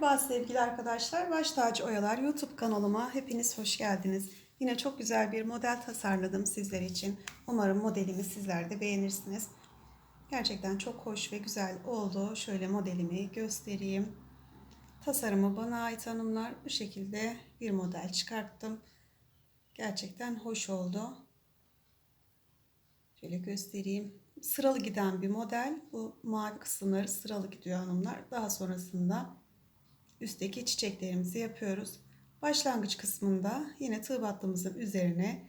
Merhaba sevgili arkadaşlar. Baş Tacı Oyalar YouTube kanalıma hepiniz hoş geldiniz. Yine çok güzel bir model tasarladım sizler için. Umarım modelimi sizler de beğenirsiniz. Gerçekten çok hoş ve güzel oldu. Şöyle modelimi göstereyim. Tasarımı bana ait hanımlar. Bu şekilde bir model çıkarttım. Gerçekten hoş oldu. Şöyle göstereyim. Sıralı giden bir model. Bu mavi kısımları sıralı gidiyor hanımlar. Daha sonrasında üstteki çiçeklerimizi yapıyoruz. Başlangıç kısmında yine tığ battığımızın üzerine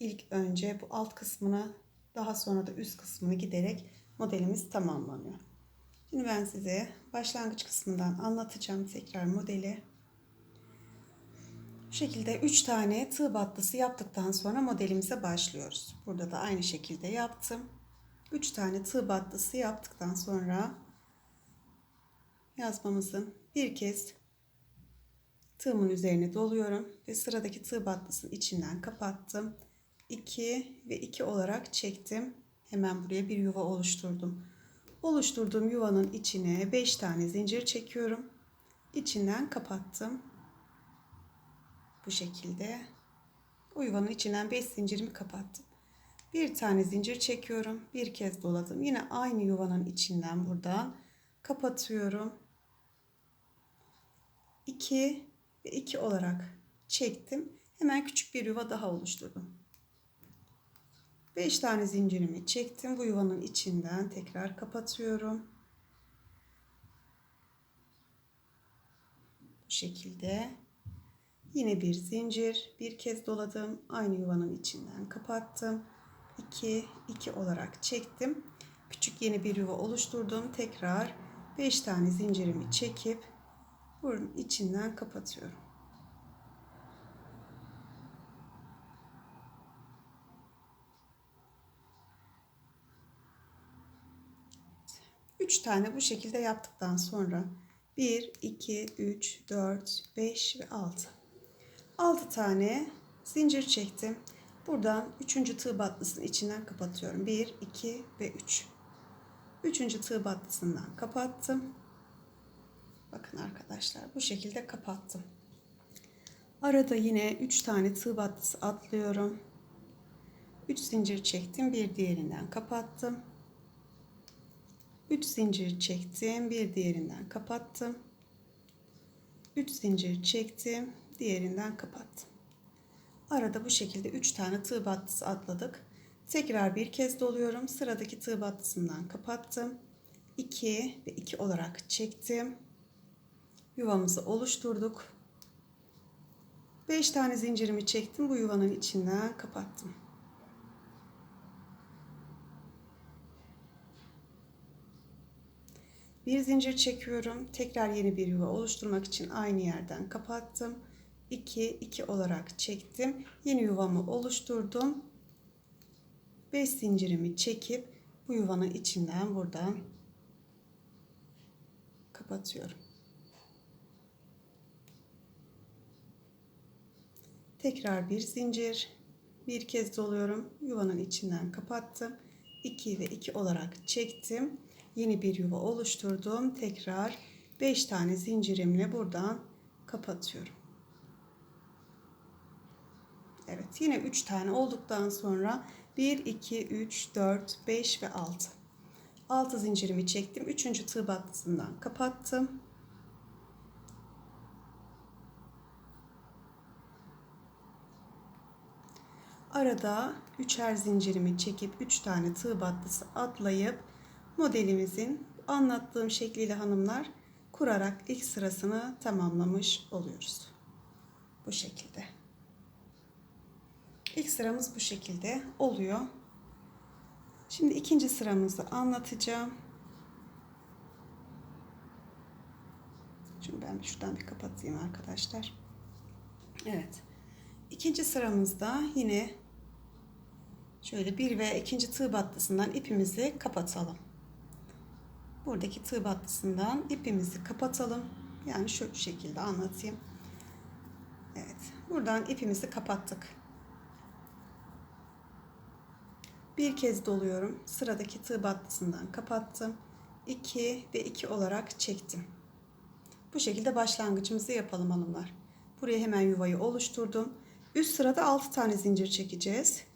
ilk önce bu alt kısmını daha sonra da üst kısmını giderek modelimiz tamamlanıyor. Şimdi ben size başlangıç kısmından anlatacağım tekrar modeli. Bu şekilde 3 tane tığ battısı yaptıktan sonra modelimize başlıyoruz. Burada da aynı şekilde yaptım. 3 tane tığ battısı yaptıktan sonra yazmamızın bir kez tığımın üzerine doluyorum ve sıradaki tığ battısının içinden kapattım. 2 ve 2 olarak çektim. Hemen buraya bir yuva oluşturdum. Oluşturduğum yuvanın içine 5 tane zincir çekiyorum. İçinden kapattım. Bu şekilde. O yuvanın içinden 5 zincirimi kapattım. Bir tane zincir çekiyorum. Bir kez doladım. Yine aynı yuvanın içinden buradan kapatıyorum. 2 ve 2 olarak çektim. Hemen küçük bir yuva daha oluşturdum. 5 tane zincirimi çektim. Bu yuvanın içinden tekrar kapatıyorum. Bu şekilde yine bir zincir, bir kez doladım. Aynı yuvanın içinden kapattım. 2 2 olarak çektim. Küçük yeni bir yuva oluşturdum. Tekrar 5 tane zincirimi çekip bunun içinden kapatıyorum. Üç tane bu şekilde yaptıktan sonra 1, 2, 3, 4, 5 ve 6. 6 tane zincir çektim. Buradan 3. tığ battısının içinden kapatıyorum. 1, 2 ve 3. 3. tığ battısından kapattım. Bakın arkadaşlar bu şekilde kapattım. Arada yine 3 tane tığ battısı atlıyorum. 3 zincir çektim. Bir diğerinden kapattım. 3 zincir çektim. Bir diğerinden kapattım. 3 zincir çektim. Diğerinden kapattım. Arada bu şekilde 3 tane tığ battısı atladık. Tekrar bir kez doluyorum. Sıradaki tığ battısından kapattım. 2 ve 2 olarak çektim yuvamızı oluşturduk. 5 tane zincirimi çektim. Bu yuvanın içinden kapattım. Bir zincir çekiyorum. Tekrar yeni bir yuva oluşturmak için aynı yerden kapattım. 2 2 olarak çektim. Yeni yuvamı oluşturdum. 5 zincirimi çekip bu yuvanın içinden buradan kapatıyorum. Tekrar bir zincir. Bir kez doluyorum. Yuvanın içinden kapattım. 2 ve 2 olarak çektim. Yeni bir yuva oluşturdum. Tekrar 5 tane zincirimle buradan kapatıyorum. Evet yine 3 tane olduktan sonra 1, 2, 3, 4, 5 ve 6. 6 zincirimi çektim. 3. tığ battısından kapattım. Arada üçer zincirimi çekip 3 tane tığ battısı atlayıp modelimizin anlattığım şekliyle hanımlar kurarak ilk sırasını tamamlamış oluyoruz. Bu şekilde. İlk sıramız bu şekilde oluyor. Şimdi ikinci sıramızı anlatacağım. Şimdi ben şuradan bir kapatayım arkadaşlar. Evet. İkinci sıramızda yine Şöyle bir ve ikinci tığ battısından ipimizi kapatalım. Buradaki tığ battısından ipimizi kapatalım. Yani şu şekilde anlatayım. Evet. Buradan ipimizi kapattık. Bir kez doluyorum. Sıradaki tığ battısından kapattım. 2 ve 2 olarak çektim. Bu şekilde başlangıcımızı yapalım hanımlar. Buraya hemen yuvayı oluşturdum. Üst sırada 6 tane zincir çekeceğiz.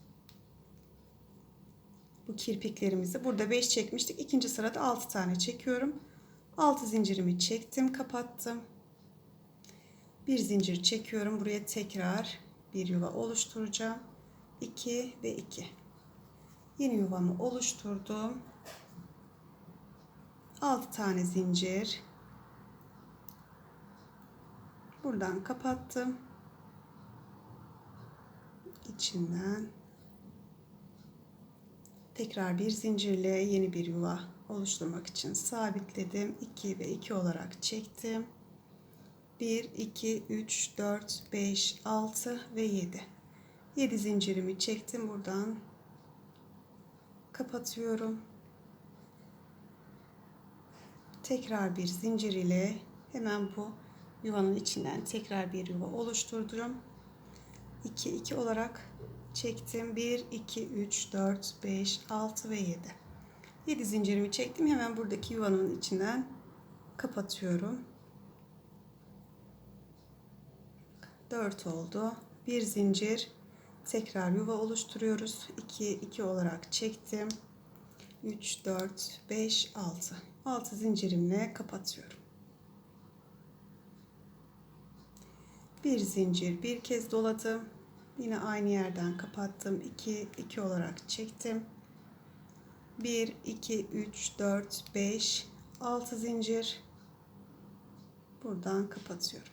Bu kirpiklerimizi burada 5 çekmiştik. İkinci sırada 6 tane çekiyorum. 6 zincirimi çektim, kapattım. Bir zincir çekiyorum. Buraya tekrar bir yuva oluşturacağım. 2 ve 2. Yeni yuvamı oluşturdum. 6 tane zincir. Buradan kapattım. İçinden tekrar bir zincirle yeni bir yuva oluşturmak için sabitledim. 2 ve 2 olarak çektim. 1 2 3 4 5 6 ve 7. 7 zincirimi çektim buradan. Kapatıyorum. Tekrar bir zincir ile hemen bu yuvanın içinden tekrar bir yuva oluşturdum. 2 2 olarak çektim. 1 2 3 4 5 6 ve 7. 7 zincirimi çektim. Hemen buradaki yuvanın içinden kapatıyorum. 4 oldu. Bir zincir tekrar yuva oluşturuyoruz. 2 2 olarak çektim. 3 4 5 6. 6 zincirimle kapatıyorum. Bir zincir bir kez doladım. Yine aynı yerden kapattım. 2 2 olarak çektim. 1 2 3 4 5 6 zincir buradan kapatıyorum.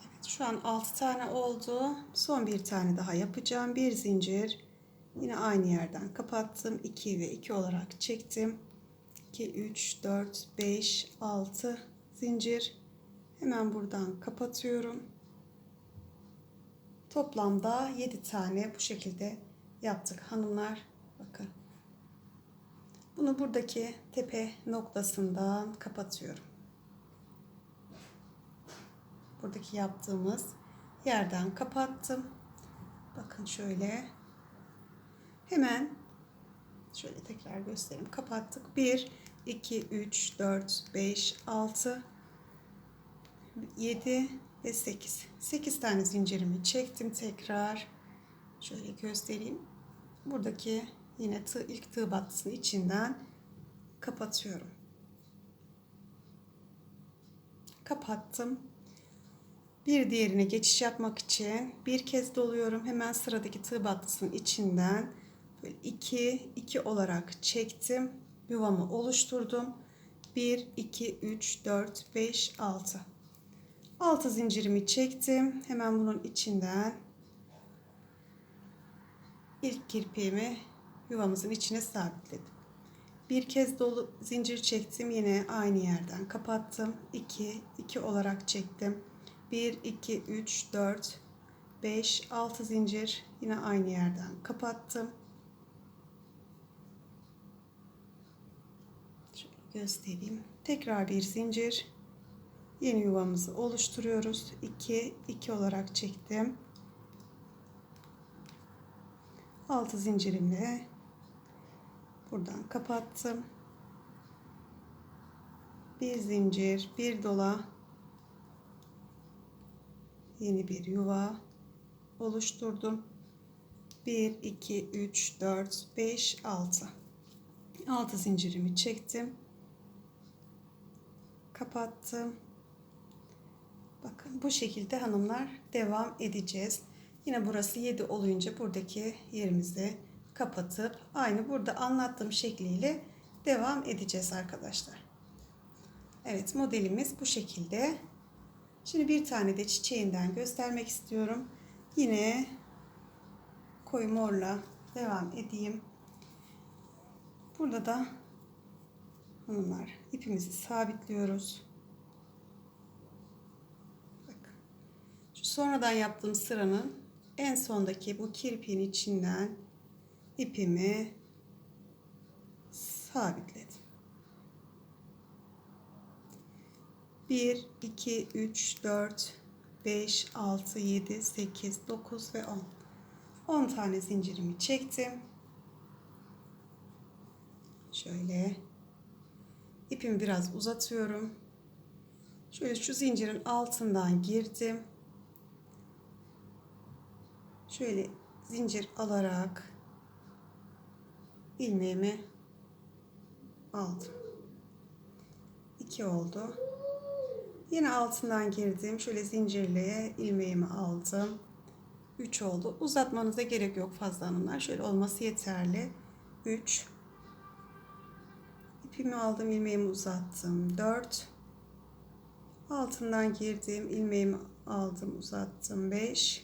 Evet, şu an 6 tane oldu. Son bir tane daha yapacağım. Bir zincir yine aynı yerden kapattım. 2 ve 2 olarak çektim. 2 3 4 5 6 zincir hemen buradan kapatıyorum. Toplamda 7 tane bu şekilde yaptık hanımlar. Bakın. Bunu buradaki tepe noktasından kapatıyorum. Buradaki yaptığımız yerden kapattım. Bakın şöyle. Hemen şöyle tekrar göstereyim. Kapattık. 1 2 3 4 5 6 7 ve 8. 8 tane zincirimi çektim tekrar. Şöyle göstereyim. Buradaki yine tığ, ilk tığ battısının içinden kapatıyorum. Kapattım. Bir diğerine geçiş yapmak için bir kez doluyorum. Hemen sıradaki tığ battısının içinden böyle 2 2 olarak çektim. Yuvamı oluşturdum. 1 2 3 4 5 6 6 zincirimi çektim. Hemen bunun içinden ilk kirpiğimi yuvamızın içine sabitledim. Bir kez dolu zincir çektim. Yine aynı yerden kapattım. 2 2 olarak çektim. 1 2 3 4 5 6 zincir yine aynı yerden kapattım. Şöyle göstereyim. Tekrar bir zincir yeni yuvamızı oluşturuyoruz. 2 2 olarak çektim. 6 zincirimle buradan kapattım. Bir zincir, bir dola yeni bir yuva oluşturdum. 1 2 3 4 5 6 6 zincirimi çektim. Kapattım. Bakın bu şekilde hanımlar devam edeceğiz. Yine burası 7 olunca buradaki yerimizi kapatıp aynı burada anlattığım şekliyle devam edeceğiz arkadaşlar. Evet modelimiz bu şekilde. Şimdi bir tane de çiçeğinden göstermek istiyorum. Yine koyu morla devam edeyim. Burada da hanımlar ipimizi sabitliyoruz. Bakın. Şu sonradan yaptığım sıranın en sondaki bu kirpiğin içinden ipimi sabitledim. 1, 2, 3, 4, 5, 6, 7, 8, 9 ve 10. 10 tane zincirimi çektim. Şöyle İpimi biraz uzatıyorum. Şöyle şu zincirin altından girdim. Şöyle zincir alarak ilmeğimi aldım. 2 oldu. Yine altından girdim. Şöyle zincirleye ilmeğimi aldım. 3 oldu. Uzatmanıza gerek yok fazla hanımlar. Şöyle olması yeterli. 3 İpimi aldım, ilmeğimi uzattım. 4 Altından girdim, ilmeğimi aldım, uzattım. 5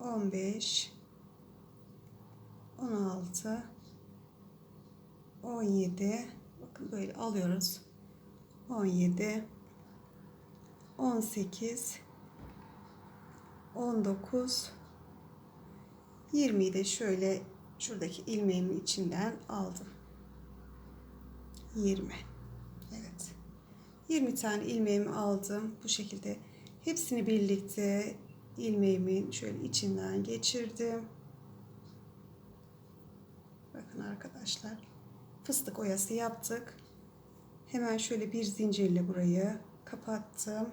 15 16 17 bakın böyle alıyoruz. 17 18 19 20'yi de şöyle şuradaki ilmeğimin içinden aldım. 20 evet. 20 tane ilmeğimi aldım. Bu şekilde hepsini birlikte ilmeğimin şöyle içinden geçirdim. Bakın arkadaşlar fıstık oyası yaptık. Hemen şöyle bir zincirle burayı kapattım.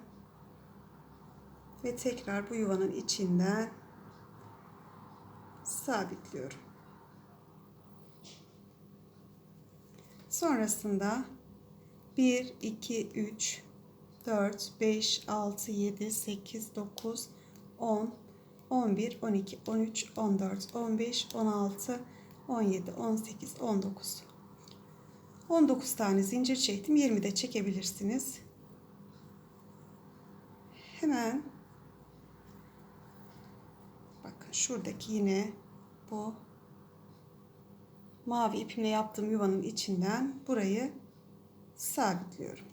Ve tekrar bu yuvanın içinden sabitliyorum. Sonrasında 1, 2, 3, 4, 5, 6, 7, 8, 9, 10, 11, 12, 13, 14, 15, 16, 17, 18, 19. 19 tane zincir çektim. 20 de çekebilirsiniz. Hemen bakın şuradaki yine bu mavi ipimle yaptığım yuvanın içinden burayı sabitliyorum.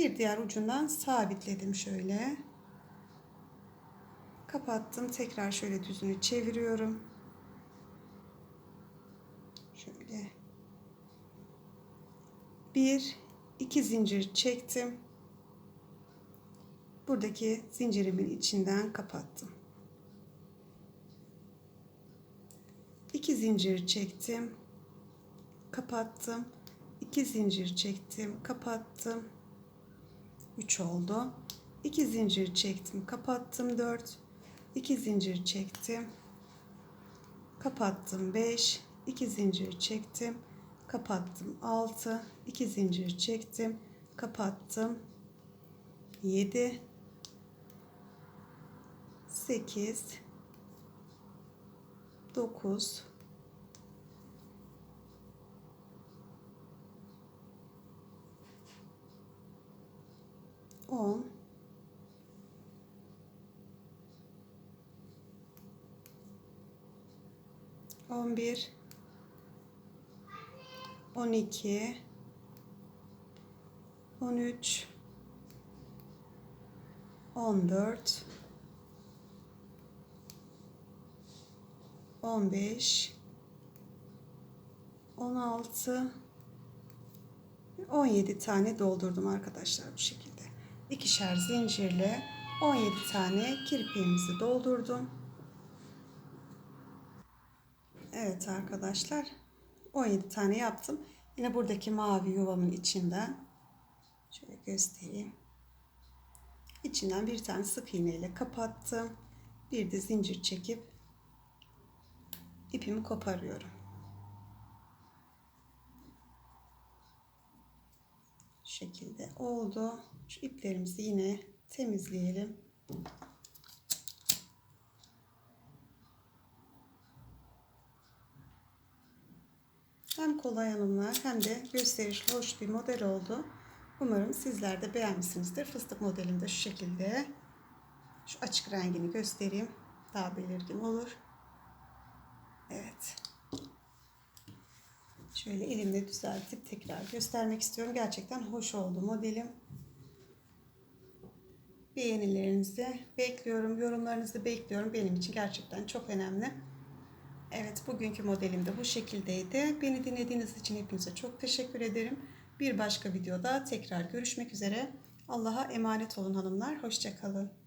Bir diğer ucundan sabitledim şöyle. Kapattım. Tekrar şöyle düzünü çeviriyorum. Şöyle. Bir, iki zincir çektim. Buradaki zincirimin içinden kapattım. İki zincir çektim. Kapattım. İki zincir çektim. Kapattım. 3 oldu. 2 zincir çektim, kapattım 4. 2 zincir çektim. Kapattım 5. 2 zincir çektim. Kapattım 6. 2 zincir çektim. Kapattım 7 8 9 10 11 12 13 14 15 16 17 tane doldurdum arkadaşlar bu şekilde ikişer zincirle 17 tane kirpiğimizi doldurdum. Evet arkadaşlar 17 tane yaptım. Yine buradaki mavi yuvamın içinden şöyle göstereyim. İçinden bir tane sık iğne ile kapattım. Bir de zincir çekip ipimi koparıyorum. Şekilde oldu. Şu iplerimizi yine temizleyelim. Hem kolay hanımlar hem de gösterişli hoş bir model oldu. Umarım sizler de beğenmişsinizdir. Fıstık modelinde şu şekilde. Şu açık rengini göstereyim. Daha belirgin olur. Şöyle elimle düzeltip tekrar göstermek istiyorum. Gerçekten hoş oldu modelim. Beğenilerinizi bekliyorum. Yorumlarınızı bekliyorum. Benim için gerçekten çok önemli. Evet bugünkü modelim de bu şekildeydi. Beni dinlediğiniz için hepinize çok teşekkür ederim. Bir başka videoda tekrar görüşmek üzere. Allah'a emanet olun hanımlar. Hoşçakalın.